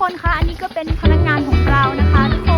คนคะอันนี้ก็เป็นพนักงานของเรานะคะ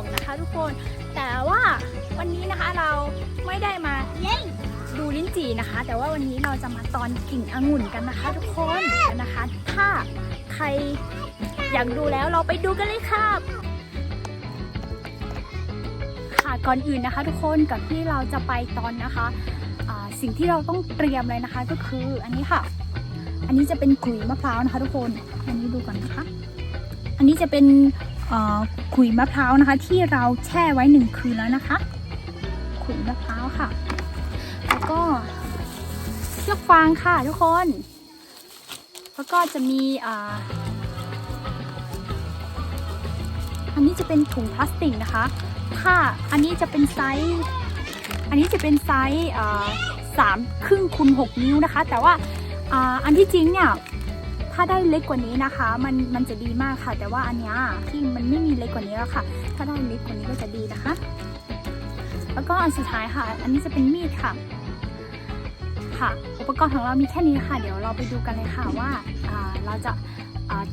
กำลังนะคะทุกคน แต่ว่าวันนี้นะคะเราไม่ได้มาเล่นดูลิ้นจี่นะคะ แต่ว่าวันนี้เราจะมาตอนกิ่งองุ่นกันนะคะ ทุกคนนะคะ ถ้าใครอยากดูแล้วเราไปดูกันเลยค่ะค่ะก่อนอื่นนะคะทุกคนก่อนที่เราจะไปตอนนะคะสิ่งที่เราต้องเตรียมเลยนะคะก็คืออันนี้ค่ะ อันนี้จะเป็นขุยมะพร้าวนะคะ ทุกคน อันนี้ดูก่อนนะคะ อันนี้จะเป็น ขุยมะพร้าวนะคะ ที่เราแช่ไว้หนึ่งคืนแล้วนะคะ ขุยมะพร้าวค่ะ แล้วก็เชือกฟางค่ะทุกคน แล้วก็จะมีอ่าอันนี้จะเป็นถุงพลาสติกนะคะถ้าอันนี้จะเป็นไซส์อันนี้จะเป็นไซส์สามครึ่งคูณหกนิ้วนะคะ แต่ว่าอ่าอันที่จริงเนี่ย ถ้าได้เล็กกว่านี้นะคะ มันมันจะดีมากค่ะ แต่ว่าอันนี้ที่มันไม่มีเล็กกว่านี้แล้วค่ะ ถ้าได้เล็กกว่านี้ก็จะดีนะคะ แล้วก็อันสุดท้ายค่ะ อันนี้จะเป็นมีดค่ะ ค่ะ อุปกรณ์ของเรามีแค่นี้ค่ะ เดี๋ยวเราไปดูกันเลยค่ะว่าเราจะ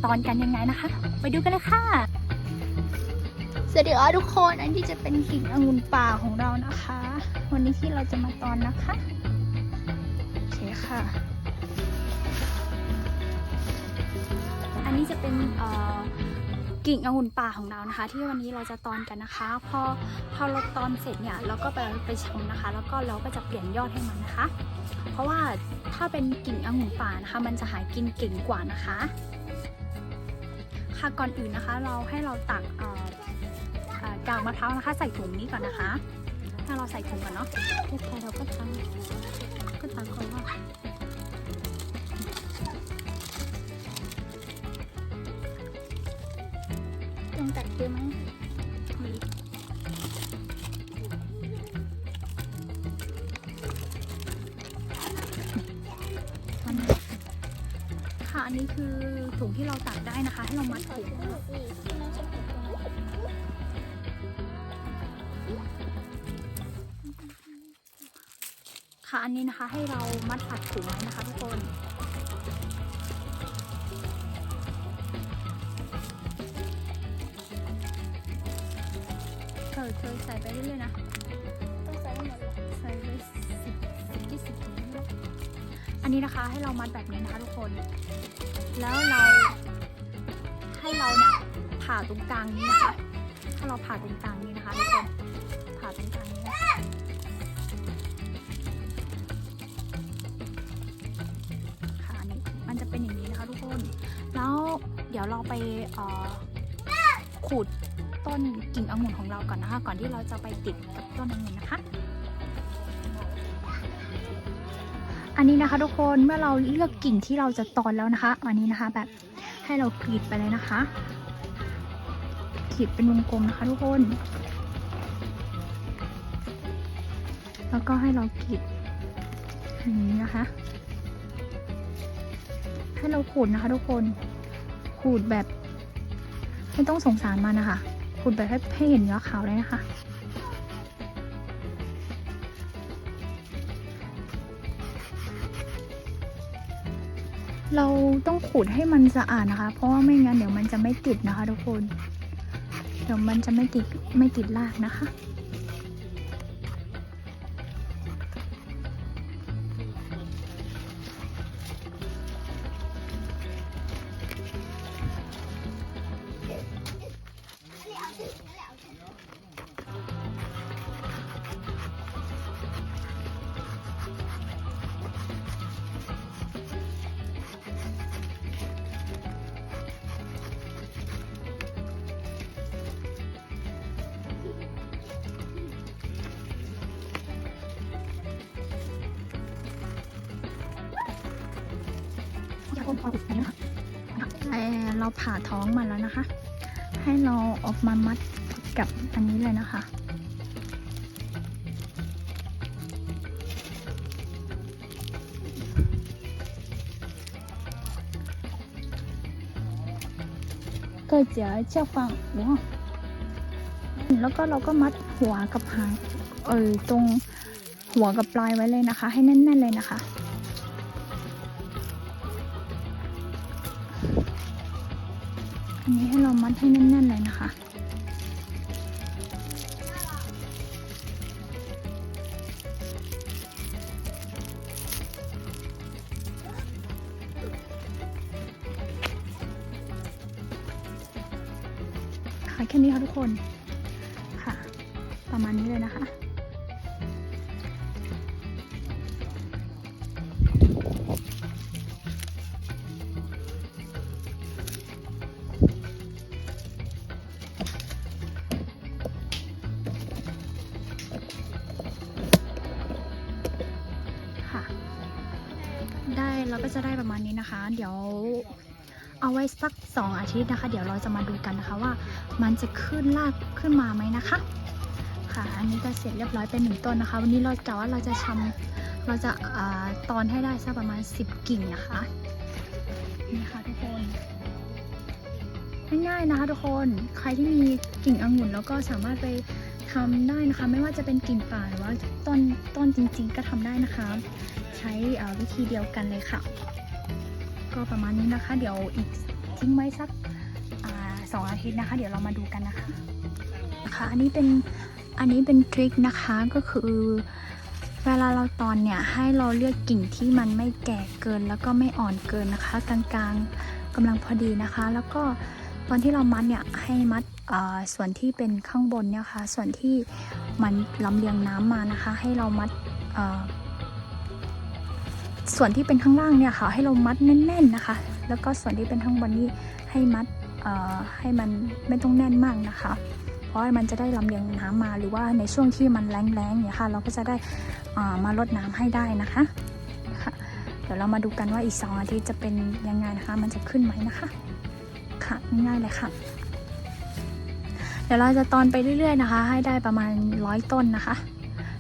ตอนกันยังไงนะคะ ไปดูกันเลยค่ะสวัสดีค่ะทุกคน อันนี้จะเป็นกิ่งองุ่นป่าของเรานะคะ วันนี้ที่เราจะมาตอนนะคะโอเคค่ะ อันนี้จะเป็นกิ่งองุ่นป่าของเรานะคะ ที่วันนี้เราจะตอนกันนะคะ พอพอเราตอนเสร็จเนี่ยเราก็ไปไปชมนะคะ แล้วก็เราก็จะเปลี่ยนยอดให้มันนะคะ เพราะว่าถ้าเป็นกิ่งองุ่นป่านะคะ มันจะหากินเก่งกว่านะคะ ค่ะก่อนอื่นนะคะ เราให้เราตักกากมะพร้าวนะคะ ใส่ถุงนี้ก่อนนะคะ ถ้าเราใส่ถุงก่อนเนาะเรียบร้อยเราก็ทำก็ทำก่อนว่า ต้องตัดเยอะไหมค่ะ อันนี้คือถุงที่เราตักได้นะคะ ให้เรามัดถุงค่ะ อันนี้นะคะให้เรามัดอัดถุงไว้นะคะทุกคน อเธอใส่ไปเรื่อยๆนะ ต้องใส่ให้หมดเลยใส่ไปสิบสิบยี่สิบถุงอันนี้นะคะให้เรามัดแบบนี้นะคะทุกคน แล้วเราให้เราเนี่ยผ่าตรงกลางนี้นะคะ ถ้าเราผ่าตรงกลางนี้นะคะทุกคน ผ่าตรงกลางนี้นะค่ะอันนี้มันจะเป็นอย่างนี้นะคะทุกคน แล้วเดี๋ยวเราไปเอ่อขูด ต้นกิ่งองุ่นของเราก่อนนะคะ ก่อนที่เราจะไปติดกับต้นองุ่นนะคะ อันนี้นะคะทุกคนเมื่อเราเลือกกิ่งที่เราจะตอนแล้วนะคะอันนี้นะคะแบบให้เรากรีดไปเลยนะคะขีดเป็นวงกลมนะคะทุกคน แล้วก็ให้เรากรีดอย่างนี้นะคะ ให้เราขูดนะคะทุกคนขูดแบบไม่ต้องสงสารมันนะคะ ขูดแบบให้ให้เห็นเนื้อขาวเลยนะคะเราต้องขูดให้มันสะอาดนะคะ เพราะว่าไม่งั้นเดี๋ยวมันจะไม่ติดนะคะ ทุกคน เดี๋ยวมันจะไม่ติดไม่ติดรากนะคะ อย่าคนพอติดนี้นะคะเราผ่าท้องมาแล้วนะคะ ให้เราออกมามัดกับอันนี้เลยนะคะก็จะเจ้าฟังแล้วก็เราก็มัดหัวกับหางเออตรงหัวกับปลายไว้เลยนะคะ ให้แน่นๆเลยนะคะ อันนี้ให้เรามัดให้แน่นๆเลยนะคะค่ะแค่นี้ค่ะทุกคนค่ะ ประมาณนี้เลยนะคะค่ะ เราก็จะได้ประมาณนี้นะคะ เดี๋ยวเอาไว้สักสองอาทิตย์นะคะ เดี๋ยวเราจะมาดูกันนะคะว่ามันจะขึ้นรากขึ้นมาไหมนะคะ ค่ะ อันนี้ก็เสร็จเรียบร้อยเป็นหนึ่งต้นนะคะ วันนี้เราจะว่าเราจะทำเราจะอตอนให้ได้สักประมาณ 10 กิ่งนะคะนี่ค่ะทุกคนง่ายๆนะคะทุกคนใครที่มีกิ่งองุ่นแล้วก็สามารถไป ทำได้นะคะ ไม่ว่าจะเป็นกิ่งป่าหรือว่าต้นต้นจริง ๆ ก็ทำได้นะคะ ใช้วิธีเดียวกันเลยค่ะ ก็ประมาณนี้นะคะ เดี๋ยวอีกทิ้งไว้สักสองอาทิตย์นะคะ เดี๋ยวเรามาดูกันนะคะนะคะ อันนี้เป็นอันนี้เป็นทริคนะคะก็คือเวลาเราตอนเนี่ยให้เราเลือกกิ่งที่มันไม่แก่เกินแล้วก็ไม่อ่อนเกินนะคะกลางๆกำลังพอดีนะคะ แล้วก็ตอนที่เรามัดเนี่ยให้มัด ส่วนที่เป็นข้างบนเนี่ยค่ะส่วนที่มันลำเลียงน้ำมานะคะ ให้เรามัดส่วนที่เป็นข้างล่างเนี่ยค่ะให้เรามัดแน่น ๆนะคะ แล้วก็ส่วนที่เป็นข้างบนนี่ให้มัดให้มันไม่ต้องแน่นมากนะคะ เพราะมันจะได้ลำเลียงน้ำมาหรือว่าในช่วงที่มันแรงๆเนี่ยค่ะ เราก็จะได้มาลดน้ำให้ได้นะคะค่ะเดี๋ยวเรามาดูกันว่าอีก 2 อาทิตย์จะเป็นยังไงนะคะ มันจะขึ้นไหมนะคะ ค่ะง่ายๆเลยค่ะ เดี๋ยวเราจะตอนไปเรื่อย ๆ นะคะ ให้ได้ประมาณร้อยต้นนะคะ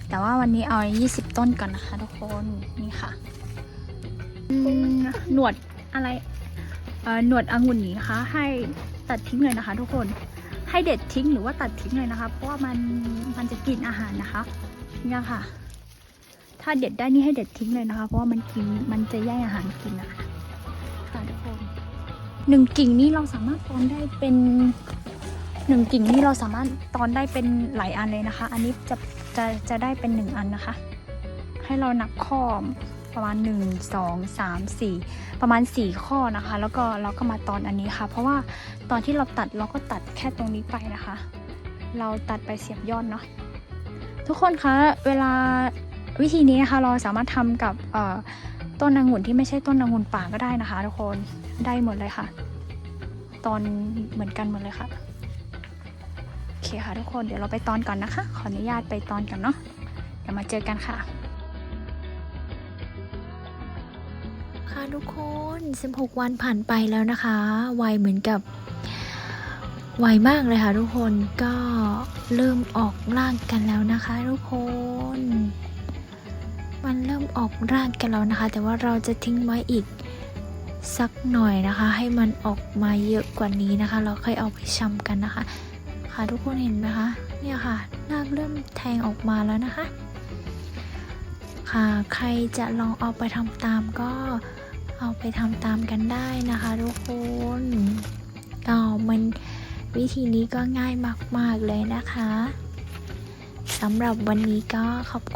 แต่ว่าวันนี้เอา 20 ต้นก่อนนะคะ ทุกคนนี่ค่ะหนวดอะไรหนวดองุ่นนี้นะคะ ให้ตัดทิ้งเลยนะคะ ทุกคนให้เด็ดทิ้งหรือว่าตัดทิ้งเลยนะคะ เพราะว่ามันมันจะกินอาหารนะคะเนี่ยค่ะ ถ้าเด็ดได้นี่ให้เด็ดทิ้งเลยนะคะ เพราะว่ามันกินมันจะแย่งอาหารกินนะคะค่ะทุกคนหนึ่งกิ่งนี้เราสามารถตอนได้เป็น หนึ่งกิ่งนี้เราสามารถตอนได้เป็นหลายอันเลยนะคะ อันนี้จะจะจะได้เป็นหนึ่งอันนะคะ ให้เรานับข้อประมาณ 1 2 3 4 ประมาณ 4 ข้อนะคะ แล้วก็เราก็มาตอนอันนี้ค่ะ เพราะว่าตอนที่เราตัดเราก็ตัดแค่ตรงนี้ไปนะคะ เราตัดไปเสียบยอดเนาะทุกคนคะเวลาวิธีนี้นะคะเราสามารถทำกับต้นองุ่นที่ไม่ใช่ต้นองุ่นป่าก็ได้นะคะ ทุกคนได้หมดเลยค่ะ ตอนเหมือนกันหมดเลยค่ะ เคค่ะทุกคนเดี๋ยวเราไปตอนก่อนนะคะ ขออนุญาตไปตอนกันเนาะเดี๋ยวมาเจอกันค่ะ ค่ะทุกคน 16 วันผ่านไปแล้วนะคะไวเหมือนกับไวมากเลยค่ะทุกคนก็เริ่มออกร่างกันแล้วนะคะ ทุกคน มันเริ่มออกร่างกันแล้วนะคะ แต่ว่าเราจะทิ้งไว้อีกสักหน่อยนะคะ ให้มันออกมาเยอะกว่านี้นะคะ เราค่อยเอาไปชำกันนะคะ ค่ะทุกคนเห็นไหมคะเนี่ยค่ะนาคเริ่มแทงออกมาแล้วนะคะ ค่ะใครจะลองเอาไปทำตามก็เอาไปทำตามกันได้นะคะทุกคนก็มันวิธีนี้ก็ง่ายมาก ๆ เลยนะคะสำหรับวันนี้ก็ขอบคุณ